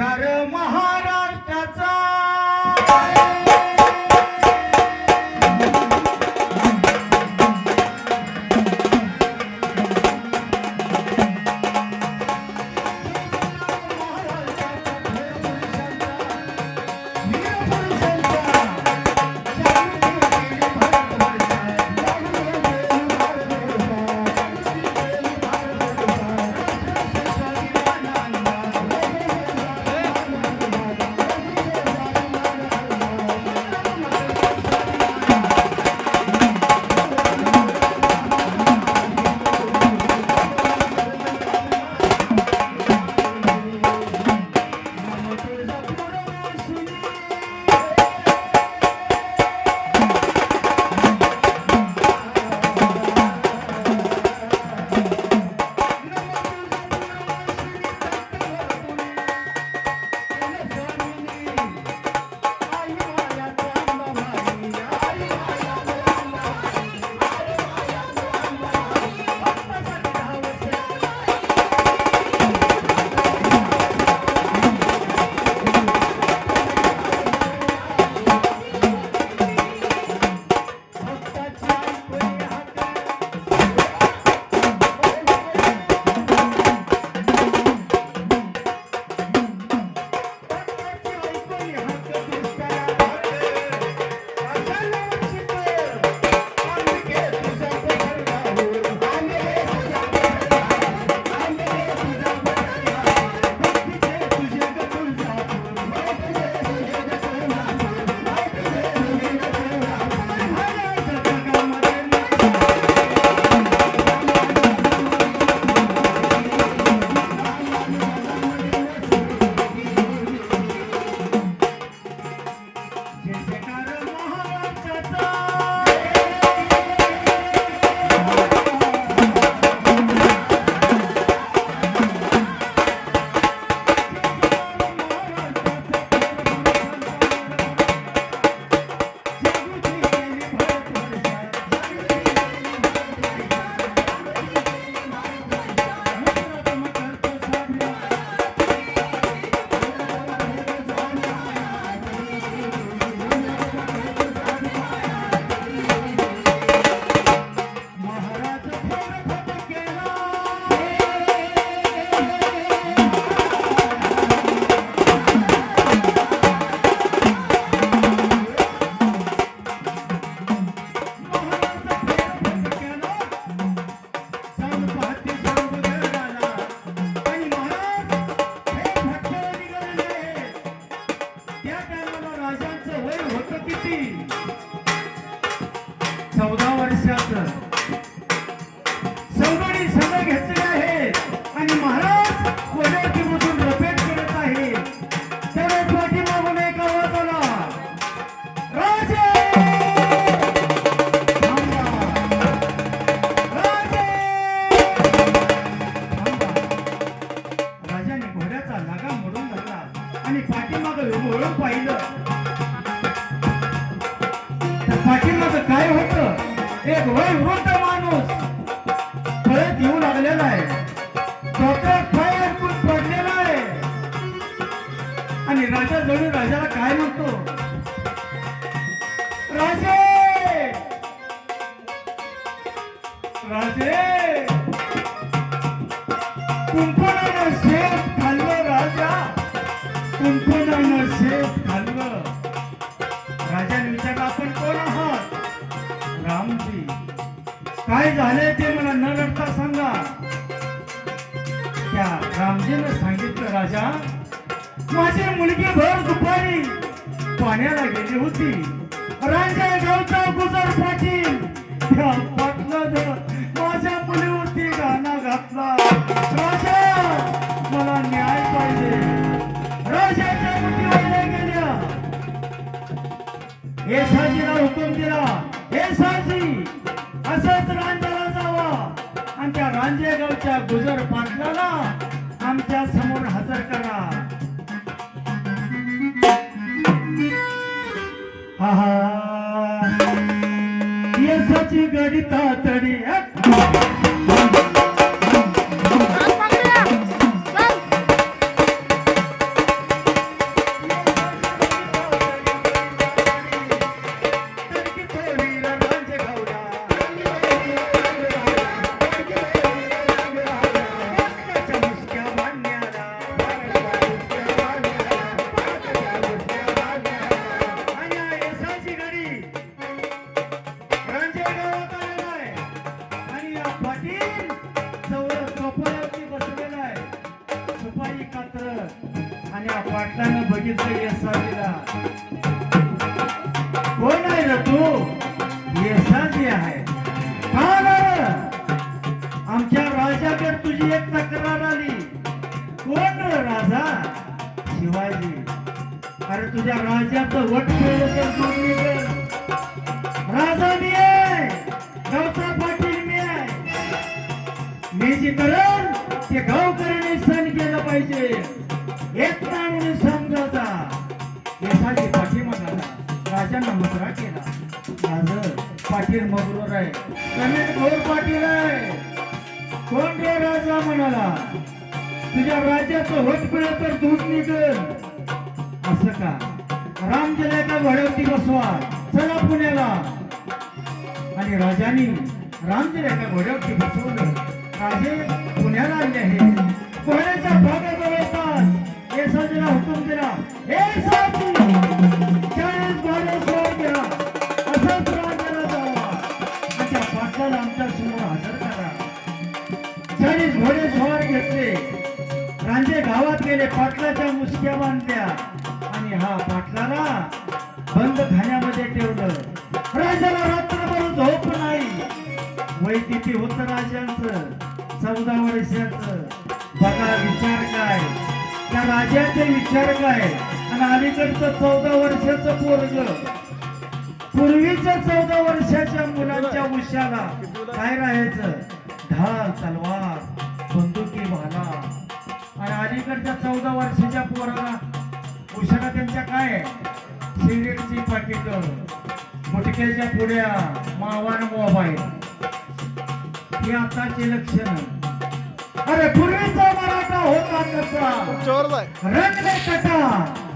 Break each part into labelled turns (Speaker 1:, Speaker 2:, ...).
Speaker 1: जय कुंपणानं शेत खाल्लं राजाने विचारलं आपण कोण आहात? रामजी. काय झाले ते मला न रडता सांगा. त्या रामजीनं सांगितलं राजा माझी मुलगी भर दुपारी पाण्याला गेली होती. राजा गावचा गुजर पाटील त्या पाटलानं हे हुकूम दिला हे असंच रांजाला जावा. आणि त्या गुजर पाटलाला आमच्यासमोर हजर करा. हा येसाची यशाची राजाचं वट मिळलं तर राजा मी आहे. गावचा पाटील मी आहे. मी जे करण ते गावकऱ्याने सण केलं पाहिजे. एक म्हणून राजांना केला. माझं पाटील मगरूर आहे. कनेट घोर पाटील आहे. कोण रे राजा म्हणाला? तुझ्या राज्याचं होत पिळं तर दूध निघल. असं का? राम गेल्या बसवा. चला पुण्याला. आणि राजानी रामजीला एका बसवलं. राजे पुण्याला आले आहे घोड्याच्या किती चौदा वर्षाचं बघा विचार काय? त्या राजाचे विचार काय? आणि अलीकडचं चौदा वर्षाचं पोरग. पूर्वीच्या चौदा वर्षाच्या मुलांच्या उशाला काय राहायचं? ढाल तलवार बंदुकी भाला आणि अलीकडच्या चौदा वर्षाच्या पोराला उशाला त्यांच्या काय? सिगरेटची पाकिट मुटक्याच्या पुड्या मावान मोबाईल. ही आताची लक्षण. अरे पूर्वीचा मराठा होता कसा?
Speaker 2: जोरच आहे
Speaker 1: रंग में कटा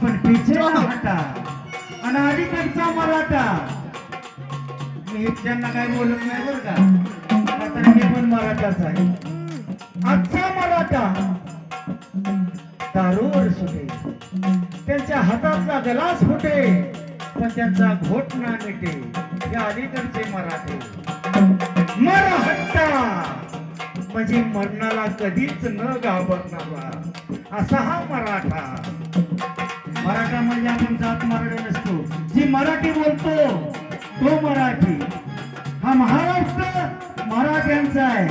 Speaker 1: पण पीछे हटा आणि अलीकडचा मराठा. मी त्यांना काय बोलत नाही बरं का. तर मी पण मराठाच आहे. आजचा मराठा. दारूवर सुटे. त्यांच्या हातातला गलास फुटे. पण त्यांचा घोट ना मिटे हे अलीकडचे मराठे. मराठा म्हणजे मरणाला कधीच न घाबरणारा. असा हा मराठा. मराठा म्हणजे आपण जात मराठी नसतो. जी मराठी बोलतो तो मराठी. हा महाराष्ट्र मराठ्यांचा आहे.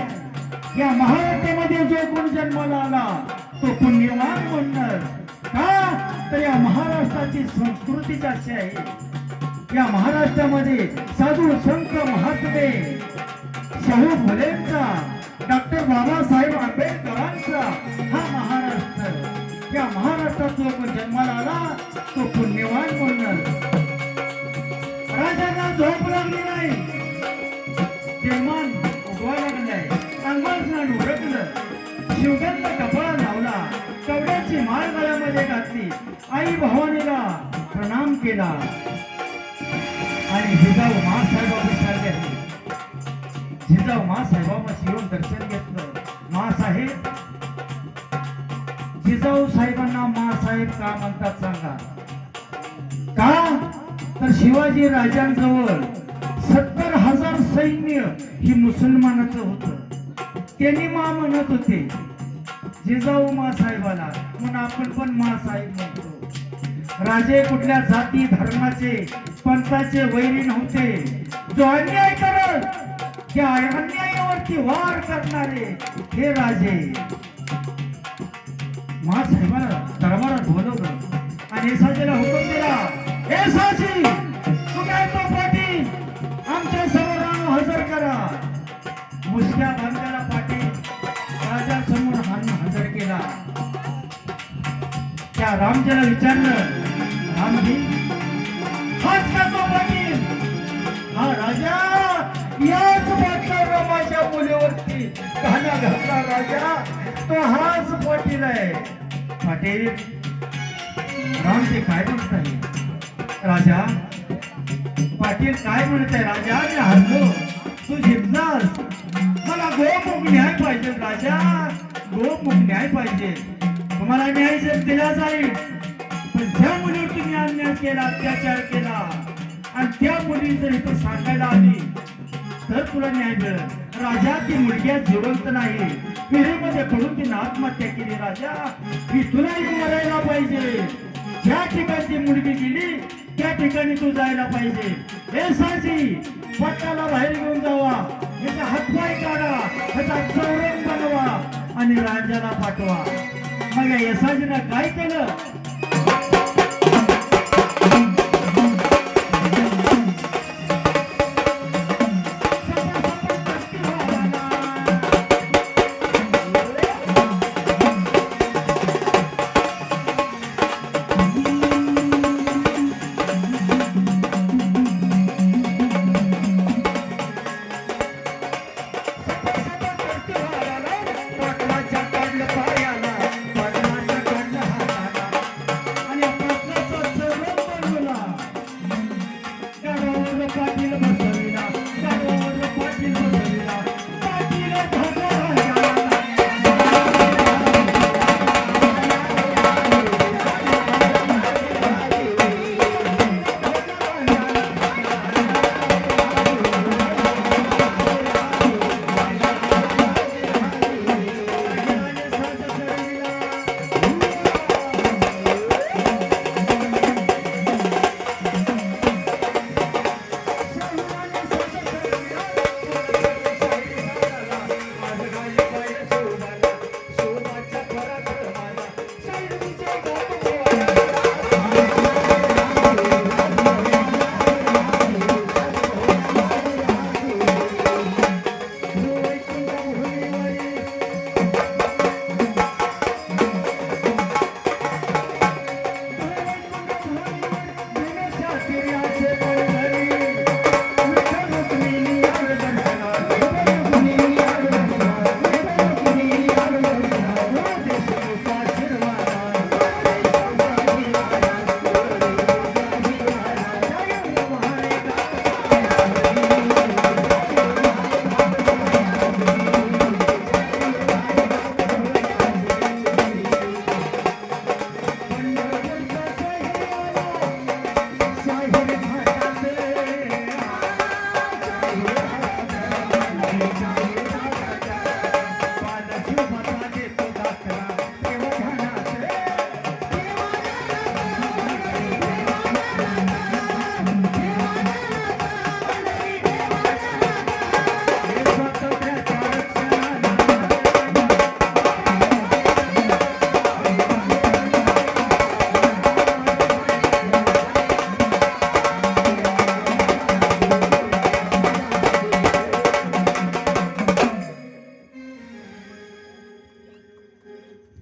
Speaker 1: या महाराष्ट्रामध्ये जो कोण जन्माला आला तो पुण्यवान म्हणणार. का? तर या महाराष्ट्राची संस्कृतीच अशी आहे या महाराष्ट्रामध्ये साधू संत महात्मे शाहू फुलेंचा डॉक्टर बाबासाहेब आंबेडकरांचा हा महाराष्ट्र. या महाराष्ट्रात जो जन्माला आला तो पुण्यवान म्हणणार राजांना झोप लागली नाही. निर्माण उभा लागलाय. अंगावर स्नान उरकलं शिवगंध कपाळा लावला. कवड्याची माळ गळ्यामध्ये घातली. आई भवानीला प्रणाम केला. आणि हिजाऊ मासाहेबाबी चालले जिजाऊ मासाहेबाबाशी येऊन दर्शन घेतलं. मासाहेब जिजाऊ साहेबांना मासाहेब का म्हणतात सांगा? का? तर शिवाजी राजांजवळ सत्तर हजार सैन्य ही मुसलमानाचं होत. त्यांनी मा म्हणत होते जिजाऊ मा साहेबाला म्हणून आपण पण मा साहेब म्हणतो. राजे कुठल्या जाती धर्माचे पंथाचे वैरी नव्हते. जो अन्याय करत त्या अन्यायावरती वार करणारे हे राजे? महासाहेबाला दरबारात बोलवलं. आणि येसाजीला हुकूम दिला. पाटील. रामचे काय म्हणताय? राजा पाटील काय म्हणताय? राजा मी हरलो. तू जिंकलास. मला गोमुख न्याय पाहिजे राजा. गोमुख न्याय पाहिजे. तुम्हाला न्याय जर दिला जाईल पण ज्या मुलीवर तुम्ही अन्याय केला अत्याचार केला आणि त्या मुली जर इथं सांगायला आली तर तुला न्याय मिळेल. राजा ती मुलगी जिवंत नाही. विहिरीमध्ये पडून तिने आत्महत्या केली राजा. की तुलाही मरायला पाहिजे. ज्या ठिकाणी ती मुलगी गेली त्या ठिकाणी तू जायला पाहिजे. हे साजी पट्टाला बाहेर घेऊन जावा. याचा हातपाय काढा. याचा चौरंग बनवा आणि राजाला पाठवा. मग या काय केलं?